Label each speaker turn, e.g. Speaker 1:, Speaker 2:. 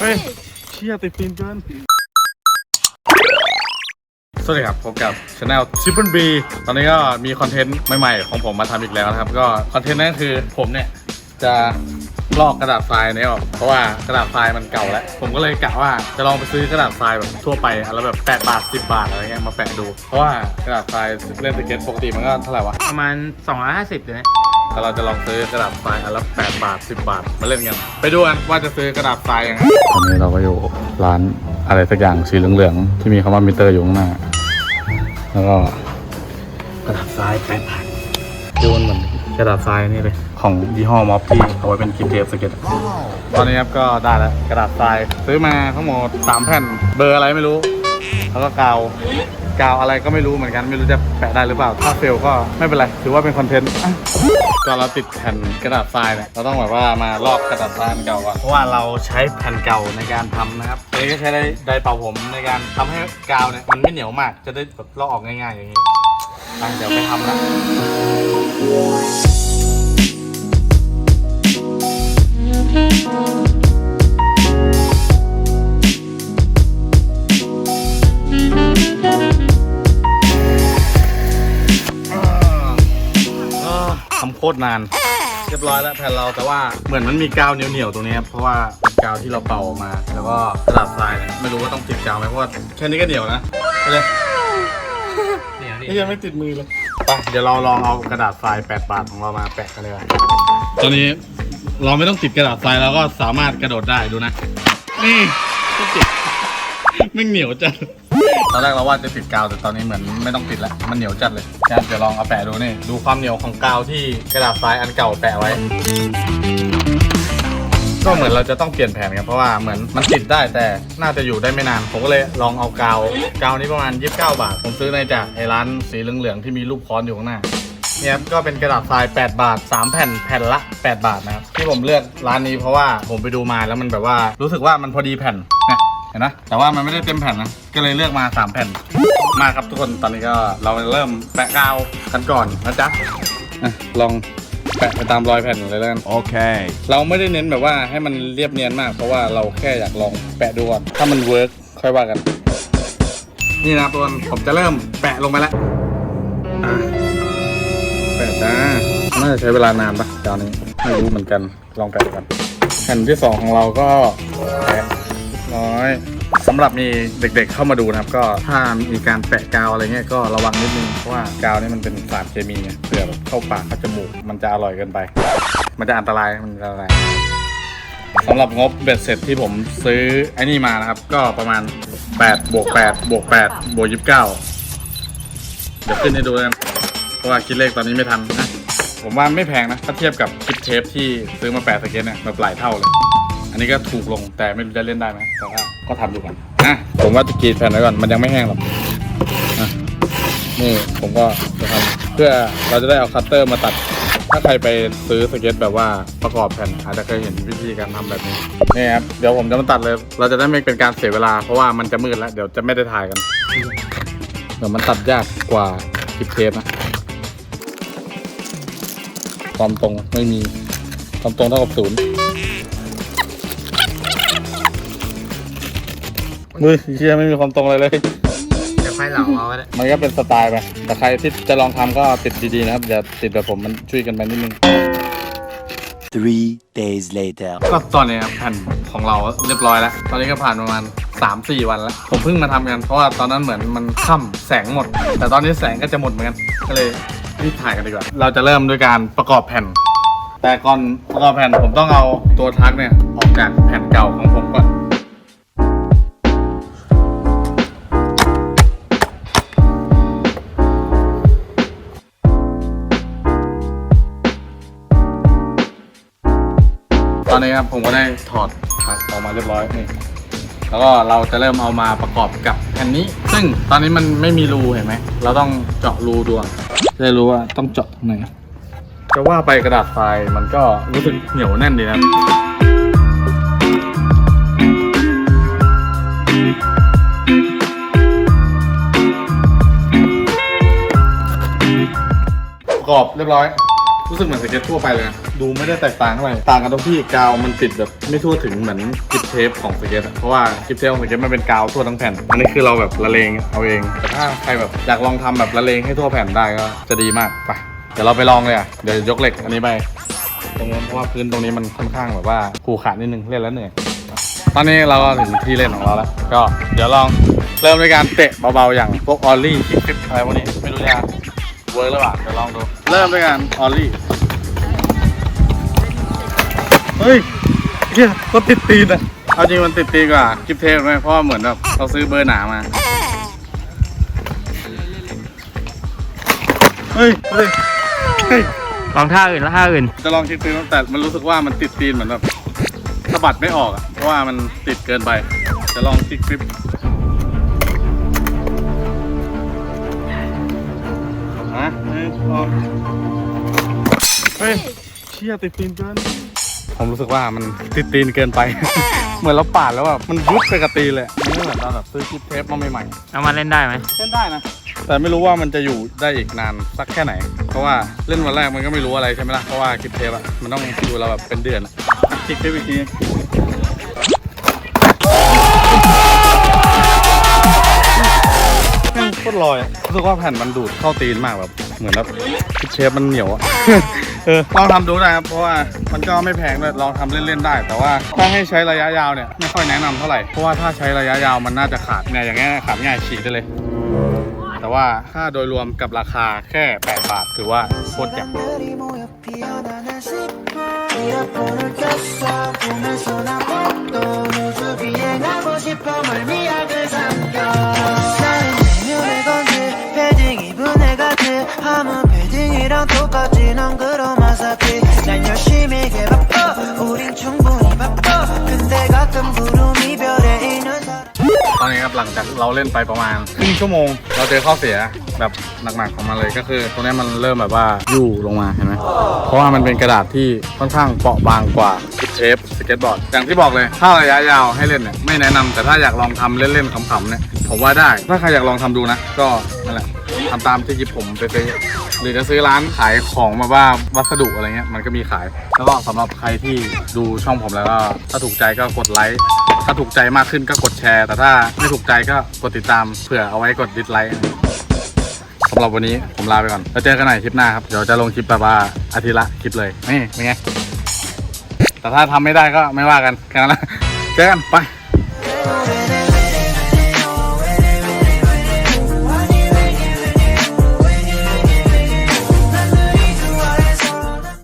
Speaker 1: เฮ้ยเชี่ยติดฟิล์มเกินสวัสดีครับ พบกับช anel Triple B ตอนนี้ก็มีคอนเทนต์ใหม่ๆ ของผมมาทำอีกแล้วนะครับ ก็คอนเทนต์นั้นคือผมเนี่ย จะลอกกระดาษทรายนี้ออก เพราะว่ากระดาษทรายมันเก่าแล้ว ผมก็เลยกะว่าจะลองไปซื้อกระดาษทรายแบบทั่วไปอันละแบบ 8 บาท 10 บาทอะไรเงี้ยมาแปะดู เพราะว่ากระดาษทรายเล่นสเก็ตปกติมันก็เท่าไหร่วะ
Speaker 2: ประมาณ 250เลยนะ
Speaker 1: แต่เราจะลองซื้อกระดาษทรายอันละ8บาท 10 บาท มาเล่นกัน ไปดูกันว่าจะซื้อกระดาษทรายยังไงตอนนี้เราก็อยู่ร้านอะไรสักอย่างสีเหลืองๆที่มีคำว่ามิเตอร์อยู่ข้างหน้า แล้วก็กระดาษทราย8บาทดูมันเหมือนกระดาษทรายนี่เลยของยี่ห้อม็อบที่เอาไว้เป็นกินเทปสเก็ตอะตอนนี้ครับก็ได้แล้วกระดาษทรายซื้อมาทั้งหมด3แผ่นเบอร์อะไรไม่รู้ แล้วก็กาว กาวอะไรก็ไม่รู้เหมือนกันไม่รู้จะแปะได้หรือเปล่า ถ้าเฟลก็ไม่เป็นไรถือว่าเป็นคอนเทนต์อะก่อนเราติดแผ่นกระดาษทรายเนี่ยเราต้องแบบว่ามาลอกกระดาษทรายอันเก่าก่อนเพราะว่าเราใช้แผ่นเก่าในการทำนะครับอันนี้ก็ใช้ได้ไดร์เป่าผมในการทำให้กาวเนี่ยมันไม่เหนียวมากจะได้แบบลอกออกง่ายๆอย่างนี้อะเดี๋ยวไปทำนะอ่ ตรนาน เรียบร้อยแล้วแผ่นเราแต่ว่าเหมือนมันมีกาวเหนียวๆตรงนี้ครับเพราะว่าเป็นกาวที่เราเป่าออกมา แล้วก็กระดาษทรายเนี่ยไม่รู้ว่าต้องติดกาวไหมเพราะว่าแค่นี้ก็เหนียวนะไปเลย
Speaker 2: เดี๋ยวดิ
Speaker 1: นี่ยังไม่ติดมือเลยไปเดี๋ยวเราลองเอากระดาษทราย8บาทของเรามาแปะกันเลยว่ะตอนนี้เราไม่ต้องติดกระดาษทรายเราก็สามารถกระโดดได้ดูนะนี่ก็เจ็บ ไม่เหนียวจัดตอนแรกเราว่าจะติดกาวแต่ตอนนี้เหมือนไม่ต้องติดแล้วมันเหนียวจัดเลยงั้นเดี๋ยวลองเอาแปะดูนี่ดูความเหนียวของกาวที่กระดาษทรายอันเก่าแปะไว้ ก็เหมือนเราจะต้องเปลี่ยนแผนครับเพราะว่าเหมือนมันติดได้แต่น่าจะอยู่ได้ไม่นาน ผมก็เลยลองเอากาวกาวนี้ประมาณ 29 บาท ผมซื้อในจากไอ้ร้านสีเหลืองๆที่มีรูปค้อนอยู่ข้างหน้าเนี่ยครับก็เป็นกระดาษทราย 8 บาท 3 แผ่นแผ่นละ 8 บาทนะครับที่ผมเลือกร้านนี้เพราะว่าผมไปดูมาแล้วมันแบบว่ารู้สึกว่ามันพอดีแผ่นเนี่ย เห็นนะแต่ว่ามันไม่ได้เต็มแผ่นนะก็เลยเลือกมา 3 แผ่น มาครับทุกคนตอนนี้ก็เราเริ่มแปะกาวกันก่อนนะจ๊ะอะลองแปะไปตามรอยแผ่นเลยแล้วกัน
Speaker 3: Okay.
Speaker 1: เราไม่ได้เน้นแบบว่าให้มันเรียบเนียนมากเพราะว่าเราแค่อยากลองแปะดูก่อนถ้ามันเวิร์กค่อยว่ากัน นี่นะครับทุกคนผมจะเริ่มแปะลงไปแล้วอะแปะจ้าน่าจะใช้เวลานานปะจานนี้ไม่รู้เหมือนกันลองแปะดูกันแผ่นที่สองของเราก็แปะ น้อยสำหรับมีเด็กๆเข้ามาดูนะครับ ก็ถ้ามีการแปะกาวอะไรเงี้ยก็ระวังนิดนึงเพราะว่ากาวนี่มันเป็นสารเคมีไงเผื่อแบบเข้าปากเข้าจมูกมันจะอร่อยเกินไป มันจะอันตรายมันจะอันตรายสำหรับงบเบ็ดเสร็จที่ผมซื้อไอ้นี่มานะครับ ก็ประมาณ8บวก8บวก8บวก29 เดี๋ยวขึ้นให้ดูแล้วกันเพราะว่าคิดเลขตอนนี้ไม่ทันนะผมว่าไม่แพงนะถ้าเทียบกับคลิปเทปที่ซื้อมาแปดสเก็ตเนี่ยแบบหลายเท่าเลย นนี้ก็ถูกลงแต่ไม่รู้จะเล่นได้ไหมแต่ว่าก็ทำดูก่อนนะผมว่าจะกรีดแผ่นไว้ก่อนมันยังไม่แห้งหรอกอะนี่ผมก็จะทำเพื่อเราจะได้เอาคัตเตอร์มาตัด ถ้าใครไปซื้อสเก็ตแบบว่าประกอบแผ่นอาจจะเคยเห็นวิธีการทำแบบนี้นี่ครับเดี๋ยวผมจะมาตัดเลย เราจะได้ไม่เป็นการเสียเวลาเพราะว่ามันจะมืดแล้ว เดี๋ยวจะไม่ได้ถ่ายกันเดี๋ยวมันตัดยากกว่าคลิปเทปนะความตรงไม่มีความตรงเท่ากับศูนย์ มือเชี่ยไม่มีความตรงเลยเลย
Speaker 2: เดี๋ยวค่อยเหลาเอาไว้เลย
Speaker 1: มันก็เป็นสไตล์ไป แต่ใครที่จะลองทำก็ติดดีๆนะครับ อย่าติดแบบผมมันช่วยกันไปนิดนึง
Speaker 3: Three days later.
Speaker 1: ก็ตอนนี้ครับแผ่นของเราเรียบร้อยแล้ว ตอนนี้ก็ผ่านประมาณ 3-4 วันแล้ว ผมเพิ่งมาทำกัน เพราะว่าตอนนั้นเหมือนมันค่ำแสงหมด แต่ตอนนี้แสงก็จะหมดเหมือนกัน ก็เลยรีบถ่ายกันดีกว่า เราจะเริ่มด้วยการประกอบแผ่น แต่ก่อนประกอบแผ่นผมต้องเอาตัวทักเนี่ยออกจากแผ่นเก่าของผมก่อน ตอนนี้ครับผมก็ได้ถอดทักออกมาเรียบร้อยนี่แล้วก็เราจะเริ่มเอามาประกอบกับแผ่นนี้ ซึ่งตอนนี้มันไม่มีรูเห็นไหม เราต้องเจาะรูดวงจะได้รู้ว่าต้องเจาะตรงไหนจะว่าไปกระดาษทรายมันก็รู้สึกเหนียวแน่นดีนะประกอบเรียบร้อย รู้สึกเหมือนสเก็ตทั่วไปเลยนะดูไม่ได้แตกต่างเท่าไหร่ต่างกันตรงที่กาวมันติดแบบไม่ทั่วถึงเหมือนกิฟเทปของสเก็ตอะเพราะว่ากิฟเทปของสเก็ตมันเป็นกาวทั่วทั้งแผ่น อันนี้คือเราแบบละเลงเอาเองแต่ถ้าใครแบบอยากลองทำแบบละเลงให้ทั่วแผ่นได้ก็จะดีมากไปเดี๋ยวเราไปลองเลยอะเดี๋ยวยกเหล็กอันนี้ไปตรงนู้นเพราะว่าพื้นตรงนี้มันค่อนข้างแบบว่าขูขาดนิดนึงเล่นแล้วเหนื่อยตอนนี้เราก็ถึงที่เล่นของเราแล้ว ก็เดี๋ยวลองเริ่มด้วยการเตะเบาๆอย่างพวกออลลี่คิกฟิปอะไรพวกนี้ไม่รู้จะเวิร์กหรือเปล่าเดี๋ยวลองดู เริ่มด้วยการออลลี่ เฮ้ยเฮียก็ติดตีนอะเอาจริงมันติดตีนกว่ากิฟเทปไหมเพราะว่าเหมือนแบบเราซื้อเบอร์หนามา เฮ้ยเฮ้ยเฮ้ย
Speaker 2: ลองท่าอื่นแล้วท่าอื่น
Speaker 1: จะลองคิดฟิลแต่มันรู้สึกว่ามันติดตีนเหมือนแบบสะบัดไม่ออกอะเพราะว่ามันติดเกินไป จะลองคิกฟลิป เฮ้ยเชี่ยติดตีนเกินผมรู้สึกว่ามันติดตีนเกินไป เหมือนเราปาดแล้วแบบมันยุบไปกับตีนเลยอะมันไม่เหมือนตอนแบบซื้อคลิปเทปมาใหม่ๆ
Speaker 2: เอามาเล่นได้ไหม
Speaker 1: เล่นได้นะ แต่ไม่รู้ว่ามันจะอยู่ได้อีกนานสักแค่ไหน เพราะว่าเล่นวันแรกมันก็ไม่รู้อะไรใช่ไหมล่ะ เพราะว่าคลิปเทปอะมันต้องดูเราแบบเป็นเดือนอะคลิปเทปอีกทีแม่งโคตรลอยอะรู้สึกว่าแผ่นมันดูดเข้าตีนมากแบบ เหมือนแบบคลิปเทปมันเหนียวอะ เออลองทำดูนะครับ เพราะว่ามันก็ไม่แพงด้วยลองทำเล่นๆได้ แต่ว่าถ้าให้ใช้ระยะยาวเนี่ยไม่ค่อยแนะนำเท่าไหร่ เพราะว่าถ้าใช้ระยะยาวมันน่าจะขาดเนี่ยอย่างเงี้ยขาดง่ายฉีกได้เลย แต่ว่าถ้าโดยรวมกับราคาแค่ 8 บาท ถือว่าโคตรแจ่ม
Speaker 4: 사람들이 모여 피어나는 싶어 이어폰을 켰어 꿈에서 난
Speaker 1: หลังจากเราเล่นไปประมาณครึ่งชั่วโมง เราเจอข้อเสียแบบหนักๆของมันเลยก็คือตรงนี้มันเริ่มแบบว่ายู่ลงมาเห็นไหมเพราะว่ามันเป็นกระดาษที่ค่อนข้างเปราะบางกว่าเทปสเก็ตบอร์ดอย่างที่บอกเลยถ้าระยะยาวให้เล่นเนี่ยไม่แนะนำแต่ถ้าอยากลองทำเล่นๆขำๆเนี่ยผมว่าได้ถ้าใครอยากลองทำดูนะ ก็นั่นแหละทำตามที่ยิบผมไปซื้อหรือจะซื้อร้านขายของมาว่าวัสดุอะไรเงี้ยมันก็มีขาย แล้วก็สำหรับใครที่ดูช่องผมแล้วก็ถ้าถูกใจก็กดไลค์ถ้าถูกใจมากขึ้นก็กดแชร์ แต่ถ้าไม่ถูกใจใจก็กดติดตามเผื่อเอาไว้กดดิสไลค์สำหรับวันนี้ผมลาไปก่อน แล้วเจอกันใหม่คลิปหน้าครับ เดี๋ยวจะลงคลิปแบบว่าอาทิตละคลิปเลยนี่เป็นไง แต่ถ้าทำไม่ได้ก็ไม่ว่ากันแค่นั้นเจอกันไป